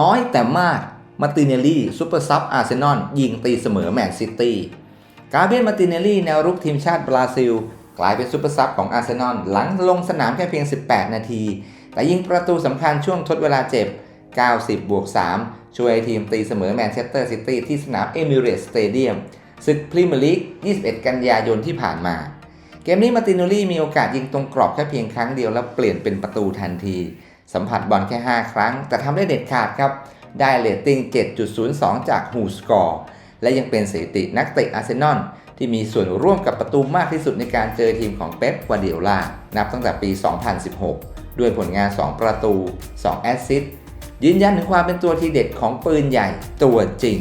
น้อยแต่มากมาติเนลลี่ซูเปอร์ซับอาร์เซนอลยิงตีเสมอแมนซิตี้กาเบียลมาติเนลลี่แนวรุกทีมชาติบราซิล กลายเป็นซูเปอร์ซับของอาร์เซนอลหลังลงสนามแค่เพียง 18 นาที แต่ยิงประตูสำคัญช่วงทดเวลาเจ็บ 90 บวก 3 ช่วยทีมตีเสมอแมนเชสเตอร์ซิตี้ที่สนามเอมิเรตสเตเดียมศึกพรีเมียร์ลีก 21 กันยายนที่ผ่านมา เกมนี้มาติโนลี่มีโอกาสยิงตรงกรอบแค่เพียงครั้งเดียวแล้วเปลี่ยนเป็นประตูทันที สัมผัสบอลแค่ 5 ครั้ง แต่ทำได้เด็ดขาดครับ ได้เรตติ้ง 7.02 จากฮูสกอร์และยังเป็นสถิตินักเตะอาร์เซนอลที่มีส่วนร่วมกับประตูมากที่สุดในการเจอทีมของเป๊ปกวาร์ดิโอลานับตั้งแต่ปี 2016 ด้วยผลงาน 2 ประตู 2 แอสซิสต์ยืนยันถึงความเป็นตัวทีเด็ดของปืนใหญ่ตัวจริง